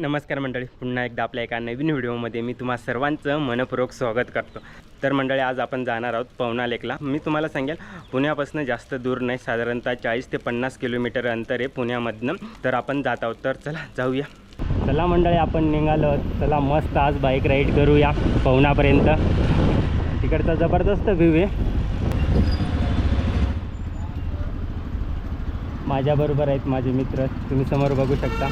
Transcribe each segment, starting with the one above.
नमस्कार मंडळी पुन्हा एकदा आपल्या एका नवीन व्हिडिओमध्ये मी तुम्हा सर्वांचं मनपूर्वक स्वागत करतो. तर मंडळी आज आपण जाणार आहोत पवना लेकला. मी तुम्हाला सांगेल पुण्यापासून जास्त दूर नाही साधारणतः चाळीस ते पन्नास किलोमीटर अंतर आहे पुण्यामधनं. तर आपण जात आहोत. तर चला जाऊया. चला मंडळी आपण निघालो चला मस्त आज बाईक राईड करूया पवनापर्यंत. तिकडचा जबरदस्त व्ह्यू आहे. माझ्याबरोबर आहेत माझे मित्र. तुम्ही समोर बघू शकता.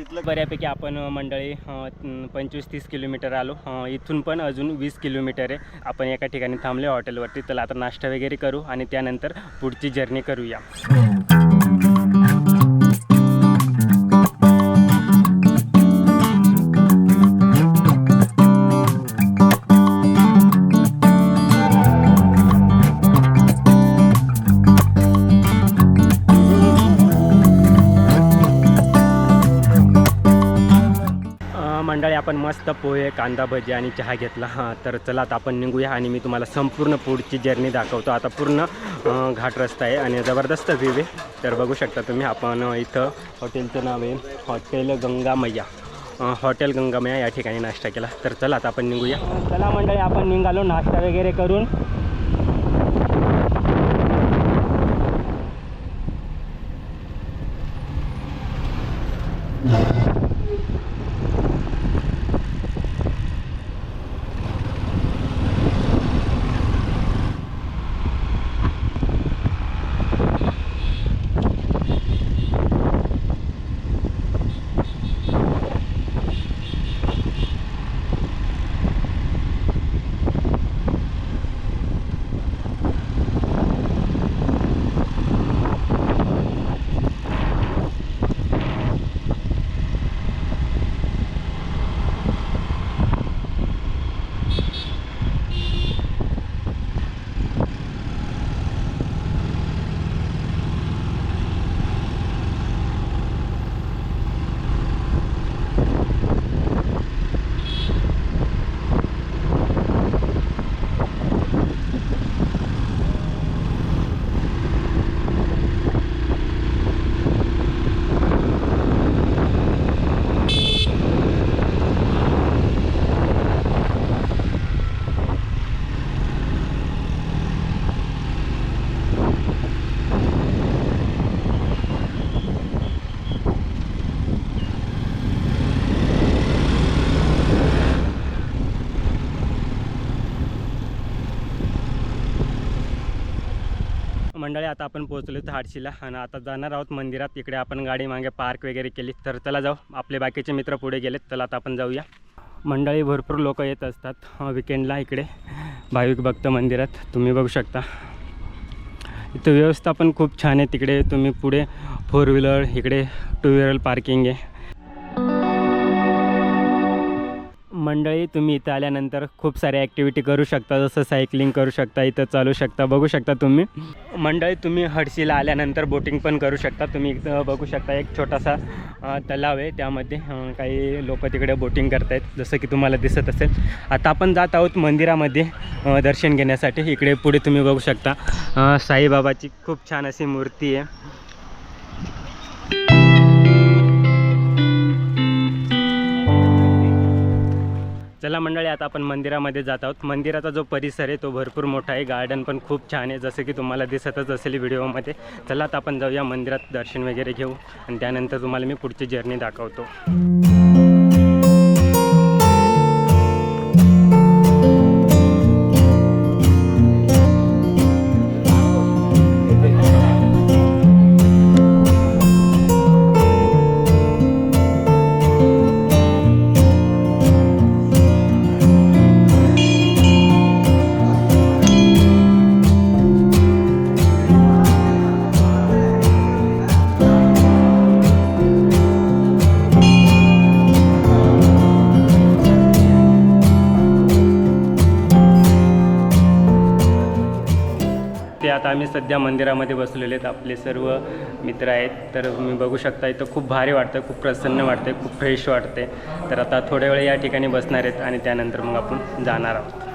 इथलं बऱ्यापैकी आपण मंडळी पंचवीस तीस किलोमीटर आलो. इथून पण अजून वीस किलोमीटर आहे. आपण एका ठिकाणी थांबले हॉटेलवरती. तर आता नाश्ता वगैरे करू आणि त्यानंतर पुढची जर्नी करूया. आपण मस्त पोहे कांदा भजी आणि चहा घेतला. हां तर चला आता आपण निघूया आणि मी तुम्हाला संपूर्ण पुढची जर्नी दाखवतो. आता पूर्ण घाट रस्ता आहे आणि जबरदस्त व्ह्यू आहे. तर बघू शकता तुम्ही आपण इथं हॉटेलचं नाव आहे हॉटेल गंगामय्या. हॉटेल गंगामय्या या ठिकाणी नाश्ता केला. तर चला आता आपण निघूया. चला मंडळी आपण निघालो नाश्ता वगैरे करून. मंडळी आता आपण पोहोचलो तर हाडशीला आणि आता जाणार आहोत मंदिरात. इकडे आपण गाडी मागे पार्क वगैरे केली. तर चला जाऊ. आपले बाकीचे मित्र पुढे गेलेत. चला आता आपण जाऊया. मंडळी भरपूर लोक येत असतात. विकेंडला इकडे. भाविक भक्त मंदिरात. तुम्ही बघू शकता. इथं व्यवस्था पण खूप छान आहे. तिकडे तुम्ही पुढे फोर व्हीलर इकडे टू व्हीलर पार्किंग आहे. मंडळी तुम्ही इथं आल्यानंतर खूप साऱ्या ॲक्टिव्हिटी करू शकता जसं सायकलिंग करू शकता इथं चालू शकता बघू शकता तुम्ही. मंडळी तुम्ही हडशीला आल्यानंतर बोटिंग पण करू शकता. तुम्ही इथं बघू शकता एक छोटासा तलाव आहे. त्यामध्ये काही लोक तिकडे बोटिंग करतायत जसं की तुम्हाला दिसत असेल. आता आपण जात आहोत मंदिरामध्ये दर्शन घेण्यासाठी. इकडे पुढे तुम्ही बघू शकता साईबाबाची खूप छान अशी मूर्ती आहे. चला मंडळी आता आपण मंदिरामध्ये जात आहोत. मंदिराचा जो परिसर आहे तो भरपूर मोठा आहे. गार्डन पण खूप छान आहे जसं की तुम्हाला दिसतच असेल व्हिडिओमध्ये. चला आता आपण जाऊया मंदिरात दर्शन वगैरे घेऊ. आणि त्यानंतर तुम्हाला मी पुढची जर्नी दाखवतो. आता आम्ही सध्या मंदिरामध्ये बसलेले आहेत. आपले सर्व मित्र आहेत. तर तुम्ही बघू शकता इथं खूप भारी वाटतं खूप प्रसन्न वाटते खूप फ्रेश वाटते तर आता थोड्या वेळ या ठिकाणी बसणार आहेत आणि त्यानंतर मग आपण जाणार आहोत.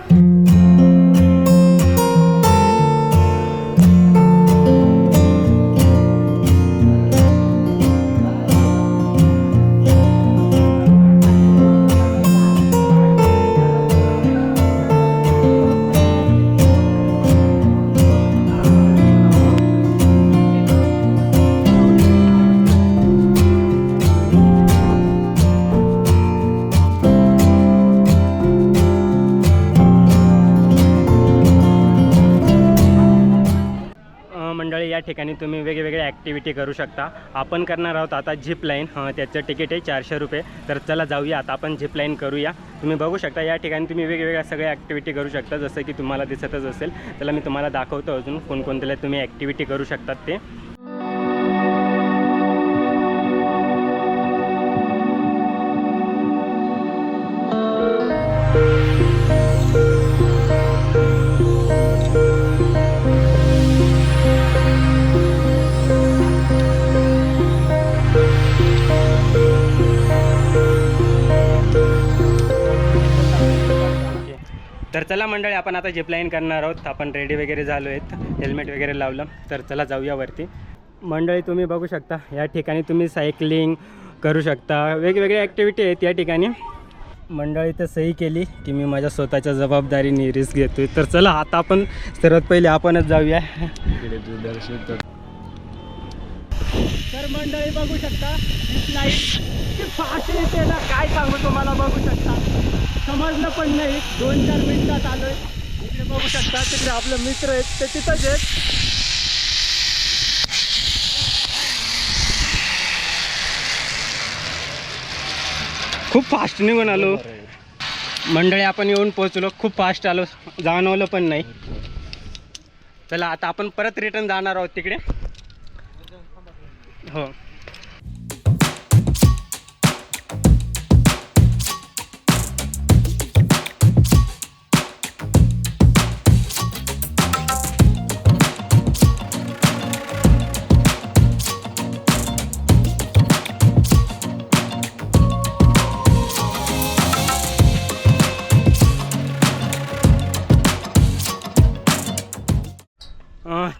ठिकाणी तुम्ही वेगवेगळ्या ॲक्टिव्हिटी करू शकता. आपण करणार आहोत आता झिप लाईन त्याचं तिकीट आहे चारशे रुपये. तर चला जाऊया आता आपण झिप लाईन करूया. तुम्ही बघू शकता या ठिकाणी तुम्ही वेगवेगळ्या सगळ्या ॲक्टिव्हिटी करू शकता जसं की तुम्हाला दिसतच असेल. त्याला मी तुम्हाला दाखवतो अजून कोणकोणत्याला तुम्ही ॲक्टिव्हिटी करू शकतात ते. चला मंडळी आपण आता जिपलाईन करणार आहोत. आपण रेडी वगैरे झालो आहेत. हेल्मेट वगैरे लावलं. तर चला जाऊया वरती. मंडळी तुम्ही बघू शकता या ठिकाणी तुम्ही सायकलिंग करू शकता. वेगवेगळ्या ॲक्टिव्हिटी आहेत या ठिकाणी. मंडळी तर सही केली की मी माझ्या स्वतःच्या जबाबदारीने रिस्क घेतोय. तर चला आता आपण सर्वात पहिले आपणच जाऊया. तर मंडळी बघू शकता काय सांगू तुम्हाला बघू शकता. समजलं पण नाही. दोन चार मिनिटात आलोय. इकडे बघू शकता तिकडे आपले मित्र आहेत ते तिथंच आहेत. खूप फास्ट निघून आलो. मंडळी आपण येऊन पोहोचलो. खूप फास्ट आलो. जाणवलं पण नाही. चला आता आपण परत रिटर्न जाणार आहोत तिकडे. हो.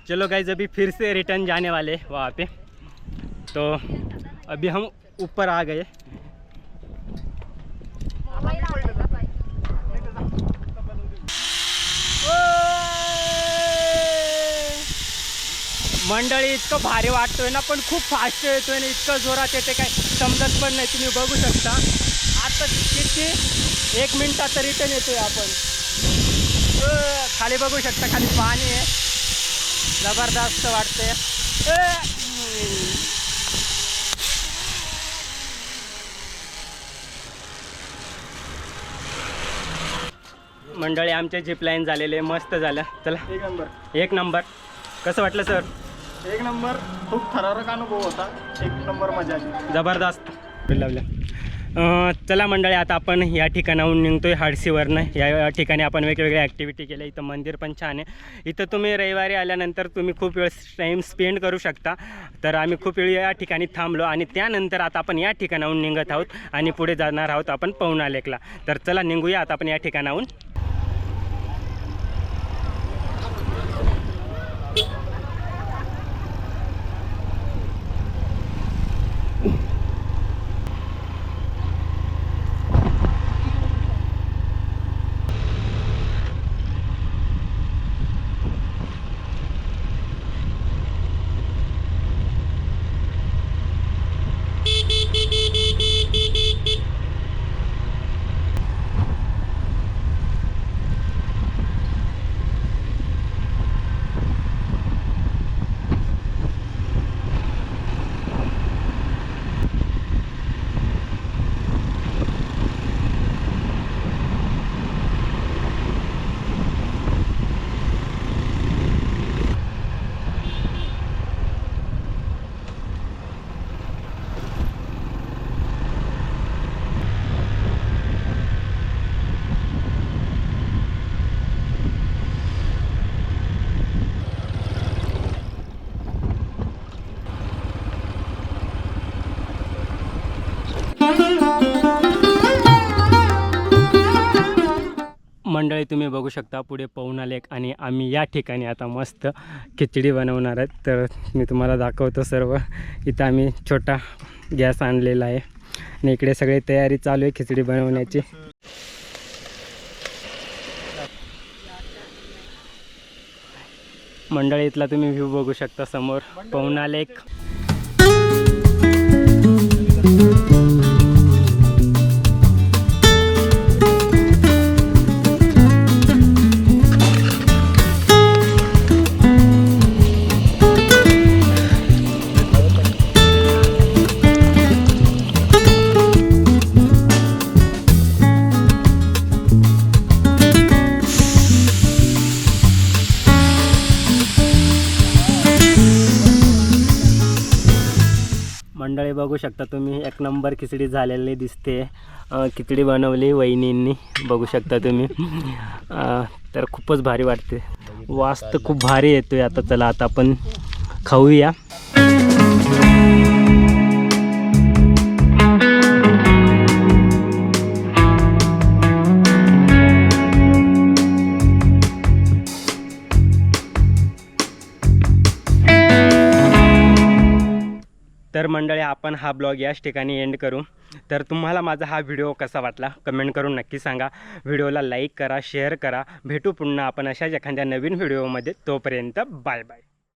चलो गाइज अभी फिर से रिटर्न जाने वाले वहाँ पे। तो अभी हम ऊपर आ गए। मंडळी इतकं भारी वाटतोय ना पण खूप फास्ट येतोय ना इतकं जोरात येते काय समजत पण नाही तुम्ही बघू शकता. आता किती? एक मिनटात रिटर्न येतोय आपण. खाली बघू शकता खाली पाणी आहे. जबरदस्त वाटते. मंडळी आमचे झिप लाईन झालेले मस्त झालं. चला. एक नंबर. एक नंबर. कसं वाटलं सर? एक नंबर. खूप थरारक अनुभव होता. एक नंबर मजा आली. जबरदस्त. लावल्या चला मंडळी आता आपण या ठिकाणाहून निघतो आहे हाडसीवरनं. या या ठिकाणी आपण वेगवेगळ्या ॲक्टिव्हिटी केल्या. इथं मंदिर पण छान आहे. इथं तुम्ही रविवारी आल्यानंतर तुम्ही खूप वेळ टाईम स्पेंड करू शकता. तर आम्ही खूप वेळ या ठिकाणी थांबलो आणि त्यानंतर आता आपण या ठिकाणाहून निघत आहोत आणि पुढे जाणार आहोत आपण पवना लेकला. तर चला निघूया. आता आपण या ठिकाणाहून मंडळी तुम्ही बघू शकता पुढे पाहून आले आणि आम्ही या ठिकाणी आता मस्त खिचडी बनवणार आहेत. तर मी तुम्हाला दाखवतो सर्व. इथं आम्ही छोटा गॅस आणलेला आहे आणि इकडे सगळी तयारी चालू आहे खिचडी बनवण्याची. मंडळीतला तुम्ही व्ह्यू बघू शकता समोर पवना लेक. बघू शकता तुम्ही एक नंबर खिचडी झालेली दिसते. खिचडी बनवली वहिनींनी बघू शकता तुम्ही. तर खूपच भारी वाटते. वास तर खूप भारी येतोय आता चला आता आपण खाऊया. आपण हा ब्लॉग याच ठिकाणी एंड करू. तर तुम्हाला माझा हा व्हिडिओ कसा वाटला कमेंट करून नक्की सांगा. व्हिडिओला लाईक करा शेअर करा. भेटू पुन्हा आपण अशाच एखाद्या नवीन व्हिडिओमध्ये तोपर्यंत बाय बाय